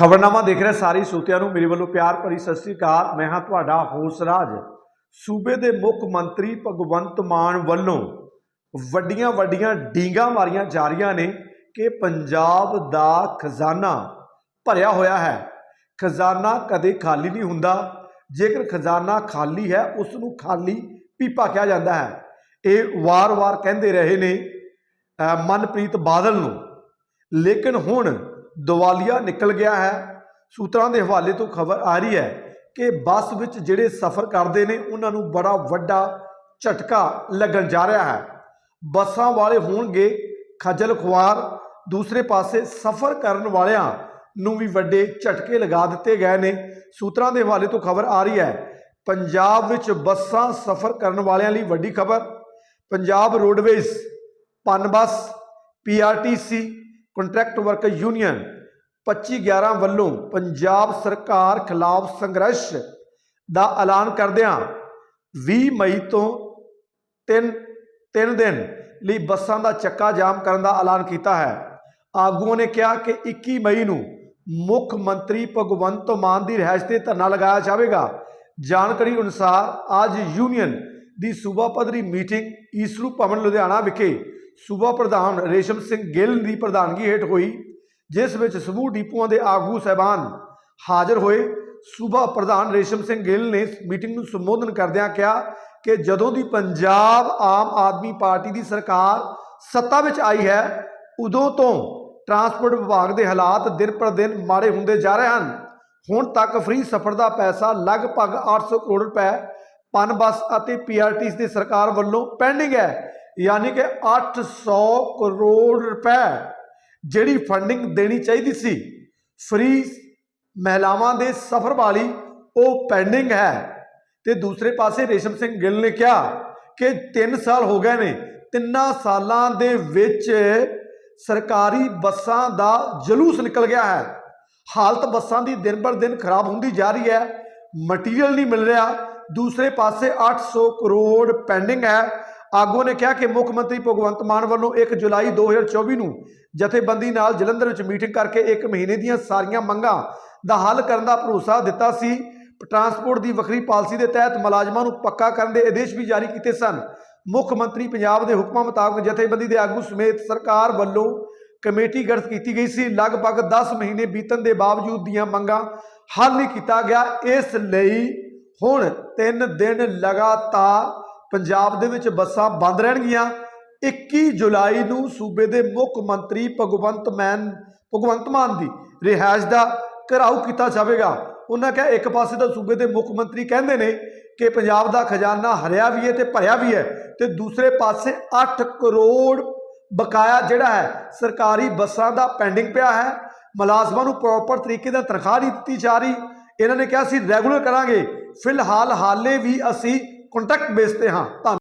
ਖਬਰਨਾਮਾ ਦੇਖ ਰਹੇ ਸਾਰੇ ਸਰੋਤਿਆਂ ਨੂੰ, ਮੇਰੇ ਵੱਲੋਂ ਪਿਆਰ ਭਰੀ ਸਤਿ ਸ੍ਰੀ ਅਕਾਲ। ਮੈਂ ਹਾਂ ਤੁਹਾਡਾ ਹੋਸ ਰਾਜ। ਸੂਬੇ ਦੇ ਮੁੱਖ ਮੰਤਰੀ ਭਗਵੰਤ ਮਾਨ ਵੱਲੋਂ ਵੱਡੀਆਂ ਵੱਡੀਆਂ ਡੀਂਗਾਂ ਮਾਰੀਆਂ ਜਾ ਰਹੀਆਂ ਨੇ ਕਿ ਪੰਜਾਬ ਦਾ ਖਜ਼ਾਨਾ ਭਰਿਆ ਹੋਇਆ ਹੈ। ਖਜ਼ਾਨਾ ਕਦੇ ਖਾਲੀ ਨਹੀਂ ਹੁੰਦਾ। ਜੇਕਰ ਖਜ਼ਾਨਾ ਖਾਲੀ ਹੈ ਉਸ ਨੂੰ ਖਾਲੀ ਪੀਪਾ ਕਿਹਾ ਜਾਂਦਾ ਹੈ। ਇਹ ਵਾਰ-ਵਾਰ ਕਹਿੰਦੇ ਰਹੇ ਨੇ ਮਨਪ੍ਰੀਤ ਬਾਦਲ ਨੂੰ। ਲੇਕਿਨ ਹੁਣ ਦਿਵਾਲੀਆ ਨਿਕਲ ਗਿਆ ਹੈ। ਸੂਤਰਾਂ ਦੇ ਹਵਾਲੇ ਤੋਂ ਖਬਰ ਆ ਰਹੀ ਹੈ ਕਿ ਬੱਸ ਵਿੱਚ ਜਿਹੜੇ ਸਫ਼ਰ ਕਰਦੇ ਨੇ, ਉਹਨਾਂ ਨੂੰ ਬੜਾ ਵੱਡਾ ਝਟਕਾ ਲੱਗਣ ਜਾ ਰਿਹਾ ਹੈ। ਬੱਸਾਂ ਵਾਲੇ ਹੋਣਗੇ ਖੱਜਲ ਖੁਆਰ। ਦੂਸਰੇ ਪਾਸੇ ਸਫ਼ਰ ਕਰਨ ਵਾਲਿਆਂ ਨੂੰ ਵੀ ਵੱਡੇ ਝਟਕੇ ਲਗਾ ਦਿੱਤੇ ਗਏ ਨੇ। ਸੂਤਰਾਂ ਦੇ ਹਵਾਲੇ ਤੋਂ ਖਬਰ ਆ ਰਹੀ ਹੈ, ਪੰਜਾਬ ਵਿੱਚ ਬੱਸਾਂ ਸਫ਼ਰ ਕਰਨ ਵਾਲਿਆਂ ਲਈ ਵੱਡੀ ਖਬਰ। Punjab roadways Punbus PRTC contract worker union 2511 ਵੱਲੋਂ ਪੰਜਾਬ ਸਰਕਾਰ ਖਿਲਾਫ ਸੰਘਰਸ਼ ਦਾ ਐਲਾਨ ਕਰਦਿਆਂ 20 ਮਈ ਤੋਂ 3 3 ਦਿਨ ਲਈ ਬੱਸਾਂ ਦਾ ਚੱਕਾ ਜਾਮ ਕਰਨ ਦਾ ਐਲਾਨ ਕੀਤਾ ਹੈ। ਆਗੂਆਂ ਨੇ ਕਿਹਾ ਕਿ 21 ਮਈ ਨੂੰ ਮੁੱਖ ਮੰਤਰੀ ਭਗਵੰਤ ਮਾਨ ਦੀ ਰਿਹਾਇਸ਼ ਤੇ ਧਰਨਾ ਲਗਾਇਆ ਜਾਵੇਗਾ। ਜਾਣਕਾਰੀ ਅਨੁਸਾਰ ਅੱਜ ਯੂਨੀਅਨ ਦੀ ਸੂਬਾ ਪੱਧਰੀ ਮੀਟਿੰਗ ਈਸਰੂ ਭਵਨ, ਲੁਧਿਆਣਾ ਵਿਖੇ ਸੂਬਾ ਪ੍ਰਧਾਨ ਰੇਸ਼ਮ ਸਿੰਘ ਗਿੱਲ ਦੀ ਪ੍ਰਧਾਨਗੀ ਹੇਠ ਹੋਈ, ਜਿਸ ਵਿੱਚ ਸਮੂਹ ਡਿਪੂਆਂ ਦੇ ਆਗੂ ਸਹਿਬਾਨ ਹਾਜ਼ਰ ਹੋਏ। ਸੂਬਾ ਪ੍ਰਧਾਨ ਰੇਸ਼ਮ ਸਿੰਘ ਗਿੱਲ ਨੇ ਮੀਟਿੰਗ ਨੂੰ ਸੰਬੋਧਨ ਕਰਦਿਆਂ ਕਿਹਾ ਕਿ ਜਦੋਂ ਦੀ ਪੰਜਾਬ ਆਮ ਆਦਮੀ ਪਾਰਟੀ ਦੀ ਸਰਕਾਰ ਸੱਤਾ ਵਿੱਚ ਆਈ ਹੈ, ਉਦੋਂ ਤੋਂ ਟਰਾਂਸਪੋਰਟ ਵਿਭਾਗ ਦੇ ਹਾਲਾਤ ਦਿਨ ਪਰ ਦਿਨ ਮਾੜੇ ਹੁੰਦੇ ਜਾ ਰਹੇ ਹਨ। ਹੁਣ ਤੱਕ ਫ੍ਰੀ ਸਫ਼ਰ ਦਾ ਪੈਸਾ ਲਗਭਗ 800 ਕਰੋੜ ਰੁਪਏ ਪਨ ਬੱਸ ਅਤੇ ਪੀਆਰਟੀਸ ਦੀ ਸਰਕਾਰ ਵੱਲੋਂ ਪੈਂਡਿੰਗ ਹੈ। ਯਾਨੀ ਕਿ 800 ਕਰੋੜ ਰੁਪਏ ਜਿਹੜੀ ਫੰਡਿੰਗ ਦੇਣੀ ਚਾਹੀਦੀ ਸੀ ਫ੍ਰੀ ਮਹਿਲਾਵਾਂ ਦੇ ਸਫ਼ਰ ਵਾਲੀ ਉਹ ਪੈਂਡਿੰਗ ਹੈ। ਤੇ ਦੂਸਰੇ ਪਾਸੇ ਰੇਸ਼ਮ ਸਿੰਘ ਗਿੱਲ ਨੇ ਕਿਹਾ ਕਿ 3 ਸਾਲ ਹੋ ਗਏ ਨੇ, ਤਿੰਨਾਂ ਸਾਲਾਂ ਦੇ ਵਿੱਚ ਸਰਕਾਰੀ ਬੱਸਾਂ ਦਾ ਜਲੂਸ ਨਿਕਲ ਗਿਆ ਹੈ। ਹਾਲਤ ਬੱਸਾਂ ਦੀ ਦਿਨ ਬਰ ਦਿਨ ਖਰਾਬ ਹੁੰਦੀ ਜਾ ਰਹੀ ਹੈ ਮਟੀਰੀਅਲ ਨਹੀਂ ਮਿਲ ਰਿਹਾ। ਦੂਸਰੇ ਪਾਸੇ 800 ਕਰੋੜ ਪੈਂਡਿੰਗ ਹੈ। ਆਗੂ ਨੇ ਕਿਹਾ ਕਿ ਮੁੱਖ ਮੰਤਰੀ ਭਗਵੰਤ ਮਾਨ ਵੱਲੋਂ 1 ਜੁਲਾਈ 2024 ਨੂੰ ਜਥੇਬੰਦੀ ਨਾਲ ਜਲੰਧਰ ਵਿੱਚ ਮੀਟਿੰਗ ਕਰਕੇ 1 ਮਹੀਨੇ ਦੀਆਂ ਸਾਰੀਆਂ ਮੰਗਾਂ ਦਾ ਹੱਲ ਕਰਨ ਦਾ ਭਰੋਸਾ ਦਿੱਤਾ ਸੀ। ਟਰਾਂਸਪੋਰਟ ਦੀ ਵੱਖਰੀ ਪਾਲਿਸੀ ਦੇ ਤਹਿਤ ਮੁਲਾਜ਼ਮਾਂ ਨੂੰ ਪੱਕਾ ਕਰਨ ਦੇ ਆਦੇਸ਼ ਵੀ ਜਾਰੀ ਕੀਤੇ ਸਨ। ਮੁੱਖ ਮੰਤਰੀ ਪੰਜਾਬ ਦੇ ਹੁਕਮਾਂ ਮੁਤਾਬਕ ਜਥੇਬੰਦੀ ਦੇ ਆਗੂ ਸਮੇਤ ਸਰਕਾਰ ਵੱਲੋਂ ਕਮੇਟੀ ਗਠਿਤ ਕੀਤੀ ਗਈ ਸੀ। ਲਗਭਗ 10 ਮਹੀਨੇ ਬੀਤਣ ਦੇ ਬਾਵਜੂਦ ਦੀਆਂ ਮੰਗਾਂ ਹੱਲ ਨਹੀਂ ਕੀਤਾ ਗਿਆ। ਇਸ ਲਈ ਹੁਣ 3 ਦਿਨ ਲਗਾਤਾਰ ਪੰਜਾਬ ਦੇ ਵਿੱਚ ਬੱਸਾਂ ਬੰਦ ਰਹਿਣਗੀਆਂ। 21 ਜੁਲਾਈ ਨੂੰ ਸੂਬੇ ਦੇ ਮੁੱਖ ਮੰਤਰੀ ਭਗਵੰਤ ਮਾਨ ਭਗਵੰਤ ਮਾਨ ਦੀ ਰਿਹਾਇਸ਼ ਦਾ ਘਰਾਓ ਕੀਤਾ ਜਾਵੇਗਾ। ਉਹਨਾਂ ਕਿਹਾ, ਇੱਕ ਪਾਸੇ ਤਾਂ ਸੂਬੇ ਦੇ ਮੁੱਖ ਮੰਤਰੀ ਕਹਿੰਦੇ ਨੇ ਕਿ ਪੰਜਾਬ ਦਾ ਖਜ਼ਾਨਾ ਹਰਿਆ ਵੀ ਹੈ ਤੇ ਭਰਿਆ ਵੀ ਹੈ ਤੇ ਦੂਸਰੇ ਪਾਸੇ 8 ਕਰੋੜ ਬਕਾਇਆ ਜਿਹੜਾ ਹੈ, ਸਰਕਾਰੀ ਬੱਸਾਂ ਦਾ ਪੈਂਡਿੰਗ ਪਿਆ ਹੈ। ਮੁਲਾਜ਼ਮਾਂ ਨੂੰ ਪ੍ਰੋਪਰ ਤਰੀਕੇ ਨਾਲ ਤਨਖਾਹ ਨਹੀਂ ਦਿੱਤੀ ਜਾ ਰਹੀ। ਇਹਨਾਂ ਨੇ ਕਿਹਾ, ਅਸੀਂ ਰੈਗੂਲਰ ਕਰਾਂਗੇ। ਫਿਲਹਾਲ ਹਾਲੇ ਵੀ ਅਸੀਂ ਕੰਟੈਕਟ ਬੇਸ ਤੇ ਹਾਂ ਧੰਨ